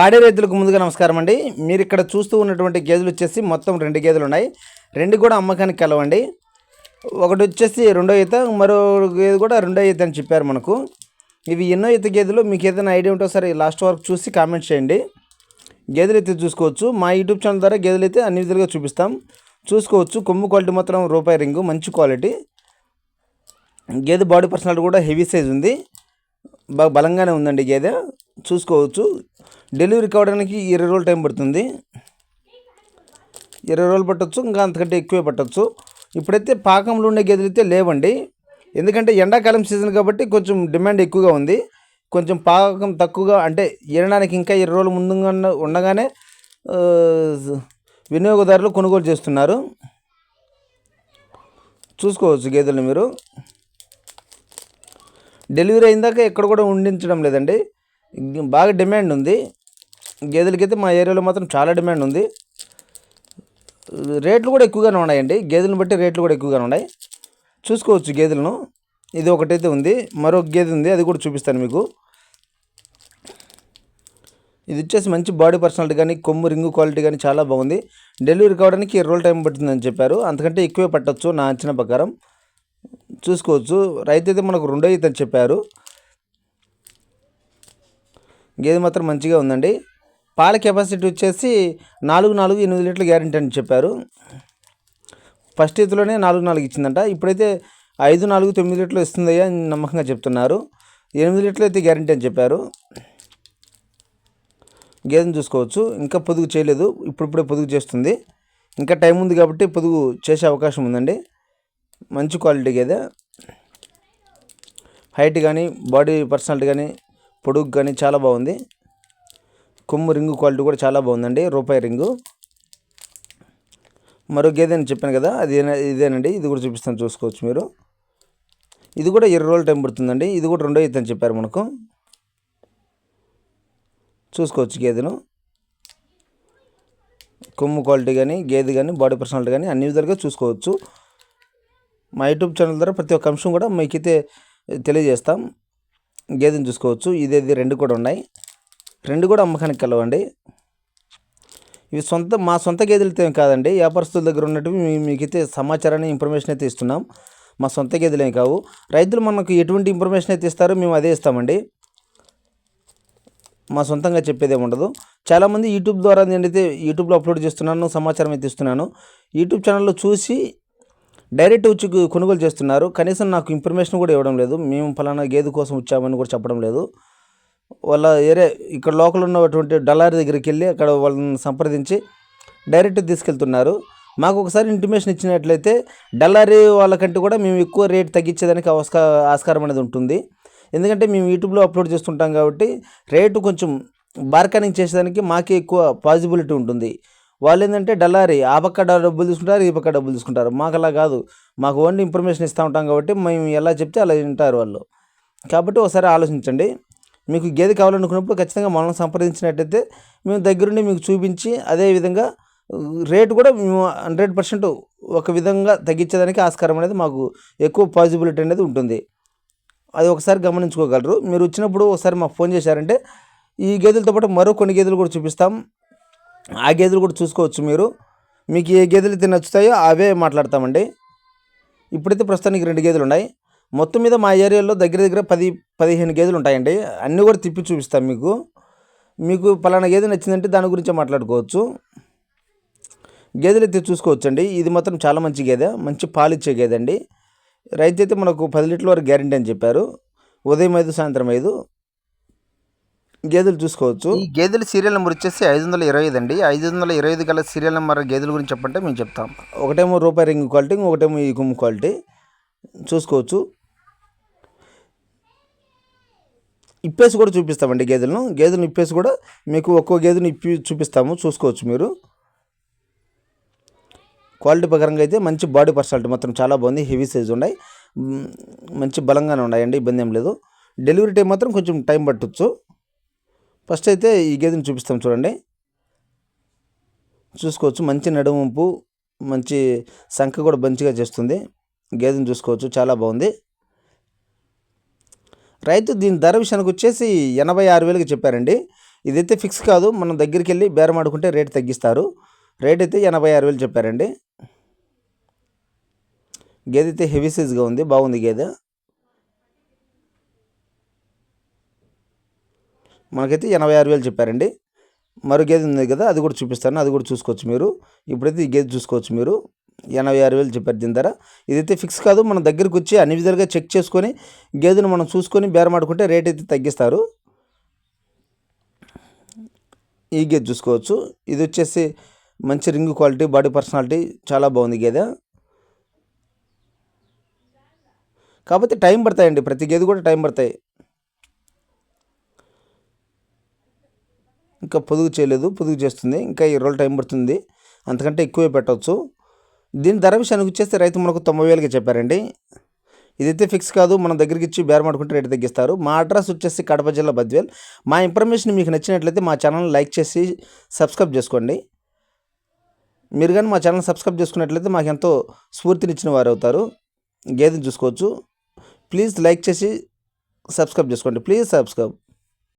పాడే రైతులకు ముందుగా నమస్కారం అండి. మీరు ఇక్కడ చూస్తూ ఉన్నటువంటి గేదెలు వచ్చేసి మొత్తం రెండు గేదెలు ఉన్నాయి. రెండు కూడా అమ్మకానికి కలవండి. ఒకటి వచ్చేసి రెండో ఈత మరో గేదె కూడా రెండో ఈత అని చెప్పారు మనకు. ఇవి ఎన్నో ఈత గేదెలు? మీకు ఏదైనా ఐడియా ఉంటే ఒకసారి లాస్ట్ వరకు చూసి కామెంట్ చేయండి. గేదెలు అయితే చూసుకోవచ్చు. మా యూట్యూబ్ ఛానల్ ద్వారా గేదెలు అయితే అన్ని విధాలుగా చూపిస్తాం. చూసుకోవచ్చు. కొమ్ము క్వాలిటీ మాత్రం రూపాయి రింగు మంచి క్వాలిటీ. గేదె బాడీ పర్సనాలిటీ కూడా హెవీ సైజ్ ఉంది. బాగా బలంగానే ఉందండి గేదె. చూసుకోవచ్చు. డెలివరీ కావడానికి ఇరవై రోజులు టైం పడుతుంది. ఇరవై రోజులు పట్టచ్చు ఇంకా అంతకంటే ఎక్కువే పట్టచ్చు. ఇప్పుడైతే పాకంలో ఉండే గేదెలు అయితే లేవండి. ఎందుకంటే ఎండాకాలం సీజన్ కాబట్టి కొంచెం డిమాండ్ ఎక్కువగా ఉంది. కొంచెం పాకం తక్కువగా అంటే ఈనడానికి ఇంకా ఇరవై రోజులు ముందుగా ఉండగానే వినియోగదారులు కొనుగోలు చేస్తున్నారు. చూసుకోవచ్చు గేదెలు మీరు. డెలివరీ అయిందాక ఎక్కడ కూడా ఉండించడం లేదండి. బాగా డిమాండ్ ఉంది. గేదెలకైతే మా ఏరియాలో మాత్రం చాలా డిమాండ్ ఉంది. రేట్లు కూడా ఎక్కువగానే ఉన్నాయండి. గేదెలను బట్టి రేట్లు కూడా ఎక్కువగానే ఉన్నాయి. చూసుకోవచ్చు గేదెలను. ఇది ఒకటైతే ఉంది. మరొక గేదె ఉంది. అది కూడా చూపిస్తాను మీకు. ఇది వచ్చేసి మంచి బాడీ పర్సనాలిటీ కానీ కొమ్ము రింగు క్వాలిటీ కానీ చాలా బాగుంది. డెలివరీ కావడానికి ఇరవై రోజులు టైం పడుతుందని చెప్పారు. అంతకంటే ఎక్కువే పట్టచ్చు నా అంచనా ప్రకారం. చూసుకోవచ్చు. రైతు అయితే మనకు రెండో ఈత అని చెప్పారు. గేదె మాత్రం మంచిగా ఉందండి. పాల కెపాసిటీ వచ్చేసి నాలుగు నాలుగు ఎనిమిది లీటర్ల గ్యారెంటీ అని చెప్పారు. ఫస్ట్ ఈతలోనే నాలుగు నాలుగు ఇచ్చిందంట. ఇప్పుడైతే ఐదు నాలుగు తొమ్మిది లీటర్లు ఇస్తుందయ్యా అని నమ్మకంగా చెప్తున్నారు. ఎనిమిది లీటర్లు అయితే గ్యారంటీ అని చెప్పారు. గేదెను చూసుకోవచ్చు. ఇంకా పొదుగు చేయలేదు. ఇప్పుడిప్పుడే పొదుగు చేస్తుంది. ఇంకా టైం ఉంది కాబట్టి పొదుగు చేసే అవకాశం ఉందండి. మంచి క్వాలిటీ గేదె. హైట్ కానీ బాడీ పర్సనాలిటీ కానీ పొడుగు కానీ చాలా బాగుంది. కొమ్ము రింగు క్వాలిటీ కూడా చాలా బాగుందండి. రూపాయి రింగు. మరో గేదె అని చెప్పాను కదా అది ఇదేనండి. ఇది కూడా చూపిస్తాను చూసుకోవచ్చు మీరు. ఇది కూడా ఇరవై రోజులు టైం పడుతుందండి. ఇది కూడా రెండో అని చెప్పారు మనకు. చూసుకోవచ్చు గేదెను. కొమ్ము క్వాలిటీ కానీ గేదె కానీ బాడీ పర్సనాలిటీ కానీ అన్ని విధాలుగా చూసుకోవచ్చు. మా యూట్యూబ్ ఛానల్ ద్వారా ప్రతి ఒక్క అంశం కూడా మీకైతే తెలియజేస్తాం. గేదెని చూసుకోవచ్చు. ఇదేది రెండు కూడా ఉన్నాయి. రెండు కూడా అమ్మకానికి కలవండి. ఇవి సొంత మా సొంత గేదెలతో ఏం కాదండి. వ్యాపారస్తుల దగ్గర ఉన్నట్టు మీకు మీకైతే సమాచారాన్ని ఇన్ఫర్మేషన్ అయితే ఇస్తున్నాం. మా సొంత గేదెలు ఏం కావు. రైతులు మనకు ఎటువంటి ఇన్ఫర్మేషన్ అయితే ఇస్తారో మేము అదే ఇస్తామండి. మా సొంతంగా చెప్పేది ఉండదు. చాలామంది యూట్యూబ్ ద్వారా నేనైతే యూట్యూబ్లో అప్లోడ్ చేస్తున్నాను సమాచారం అయితే ఇస్తున్నాను. యూట్యూబ్ ఛానల్లో చూసి డైరెక్ట్ వచ్చి కొనుగోలు చేస్తున్నారు. కనీసం నాకు ఇన్ఫర్మేషన్ కూడా ఇవ్వడం లేదు. మేము ఫలానా గేదె కోసం వచ్చామని కూడా చెప్పడం లేదు. వాళ్ళ ఏరే ఇక్కడ లోకల్ ఉన్నటువంటి డల్లారి దగ్గరికి వెళ్ళి అక్కడ వాళ్ళని సంప్రదించి డైరెక్ట్ తీసుకెళ్తున్నారు. మాకు ఒకసారి ఇంటిమేషన్ ఇచ్చినట్లయితే డల్లారి వాళ్ళకంటే కూడా మేము ఎక్కువ రేట్ తగ్గించేదానికి అవస్కా ఆస్కారం అనేది ఉంటుంది. ఎందుకంటే మేము యూట్యూబ్లో అప్లోడ్ చేస్తుంటాం కాబట్టి రేటు కొంచెం బార్గెనింగ్ చేసేదానికి మాకే ఎక్కువ పాజిబిలిటీ ఉంటుంది. వాళ్ళు ఏంటంటే డల్లారి ఆ పక్క డబ్బులు తీసుకుంటారు ఈ పక్క డబ్బులు తీసుకుంటారు. మాకు అలా కాదు. మాకు ఓన్లీ ఇన్ఫర్మేషన్ ఇస్తూ ఉంటాం కాబట్టి మేము ఎలా చెప్తే అలా వింటారు వాళ్ళు. కాబట్టి ఒకసారి ఆలోచించండి. మీకు గేదె కావాలనుకున్నప్పుడు ఖచ్చితంగా మనల్ని సంప్రదించినట్టయితే మేము దగ్గరుండి మీకు చూపించి అదేవిధంగా రేటు కూడా మేము హండ్రెడ్ పర్సెంట్ ఒక విధంగా తగ్గించేదానికి ఆస్కారం అనేది మాకు ఎక్కువ పాజిబిలిటీ అనేది ఉంటుంది. అది ఒకసారి గమనించుకోగలరు. మీరు వచ్చినప్పుడు ఒకసారి మాకు ఫోన్ చేశారంటే ఈ గేదెలతో పాటు మరో కొన్ని గేదెలు కూడా చూపిస్తాం. ఆ గేదెలు కూడా చూసుకోవచ్చు మీరు. మీకు ఏ గేదెలు అయితే నచ్చుతాయో అవే మాట్లాడతామండి. ఇప్పుడైతే ప్రస్తుతానికి రెండు గేదెలు ఉన్నాయి. మొత్తం మీద మా ఏరియాలో దగ్గర దగ్గర పది పదిహేను గేదెలు ఉంటాయండి. అన్నీ కూడా తిప్పి చూపిస్తాం మీకు. మీకు పలానా గేదె నచ్చిందంటే దాని గురించే మాట్లాడుకోవచ్చు. గేదెలు అయితే చూసుకోవచ్చండి. ఇది మాత్రం చాలా మంచి గేదె మంచి పాలు ఇచ్చే గేదె అండి. రైతు అయితే మనకు పది లీటర్ల వరకు గ్యారంటీ అని చెప్పారు. ఉదయం ఐదు సాయంత్రం ఐదు. గేదెలు చూసుకోవచ్చు. ఈ గేదెల సీరియల్ నెంబర్ వచ్చేసి ఐదు వందల ఇరవై ఐదు అండి. ఐదు వందల ఇరవై ఐదు గల సీరియల్ నెంబర్ గేదెల గురించి చెప్పంటే మేము చెప్తాం. ఒకటేమో రూపాయి రింగ్ క్వాలిటీ ఒకటేమో ఈ గుమ్ము క్వాలిటీ. చూసుకోవచ్చు. ఇప్పేసి కూడా చూపిస్తామండి గేదెలను. గేదెలను ఇప్పేసి కూడా మీకు ఒక్కో గేదెను ఇప్పి చూపిస్తాము. చూసుకోవచ్చు మీరు. క్వాలిటీ ప్రకారంగా అయితే మంచి బాడీ పర్సనాలిటీ మాత్రం చాలా బాగుంది. హెవీ సైజ్ ఉన్నాయి. మంచి బలంగానే ఉన్నాయండి. ఇబ్బంది ఏం లేదు. డెలివరీ టైం మాత్రం కొంచెం టైం పట్టొచ్చు. ఫస్ట్ అయితే ఈ గేదెని చూపిస్తాం చూడండి. చూసుకోవచ్చు. మంచి నడుముంపు మంచి సంఖ కూడా మంచిగా చేస్తుంది. గేదెని చూసుకోవచ్చు. చాలా బాగుంది. రైతు దీని ధర విషయానికి వచ్చేసి ఎనభై ఆరు వేలకు చెప్పారండి. ఇదైతే ఫిక్స్ కాదు. మనం దగ్గరికి వెళ్ళి బేరం ఆడుకుంటే రేట్ తగ్గిస్తారు. రేట్ అయితే ఎనభై ఆరు వేలు చెప్పారండి. గేదె అయితే హెవీ సైజ్గా ఉంది. బాగుంది గేదె. మనకైతే ఎనభై ఆరు వేలు చెప్పారండి. మరో గేదె ఉంది కదా అది కూడా చూపిస్తాను. అది కూడా చూసుకోవచ్చు మీరు. ఇప్పుడైతే ఈ గేదె చూసుకోవచ్చు మీరు. ఎనభై ఆరు వేలు చెప్పారు దీని ధర. ఇదైతే ఫిక్స్ కాదు మన దగ్గరికి వచ్చి అన్ని విధాలుగా చెక్ చేసుకొని గేదెను మనం చూసుకొని బేరమాడుకుంటే రేట్ అయితే తగ్గిస్తారు. ఈ గేదె చూసుకోవచ్చు. ఇది వచ్చేసి మంచి రింగ్ క్వాలిటీ బాడీ పర్సనాలిటీ చాలా బాగుంది గేదె. కాకపోతే టైం పడతాయండి. ప్రతి గేదె కూడా టైం పడతాయి. ఇంకా పొదుగు చేయలేదు పొదుగు చేస్తుంది. ఇంకా ఈ రోజులు టైం పడుతుంది. అంతకంటే ఎక్కువే పెట్టవచ్చు దీని ధర విషయానికి వచ్చేస్తే రైతు మనకు తొంభై వేలకి చెప్పారండి. ఇదైతే ఫిక్స్ కాదు మన దగ్గరికి ఇచ్చి బేరం ఆడుకుంటే రేటు తగ్గిస్తారు. మా అడ్రస్ వచ్చేసి కడప జిల్లా బద్వేల్. మా ఇన్ఫర్మేషన్ మీకు నచ్చినట్లయితే మా ఛానల్ లైక్ చేసి సబ్స్క్రైబ్ చేసుకోండి. మీరు కానీ మా ఛానల్ సబ్స్క్రైబ్ చేసుకున్నట్లయితే మాకు ఎంతో స్ఫూర్తినిచ్చిన వారు అవుతారు. గేదెని చూసుకోవచ్చు. ప్లీజ్ లైక్ చేసి సబ్స్క్రైబ్ చేసుకోండి. Please subscribe.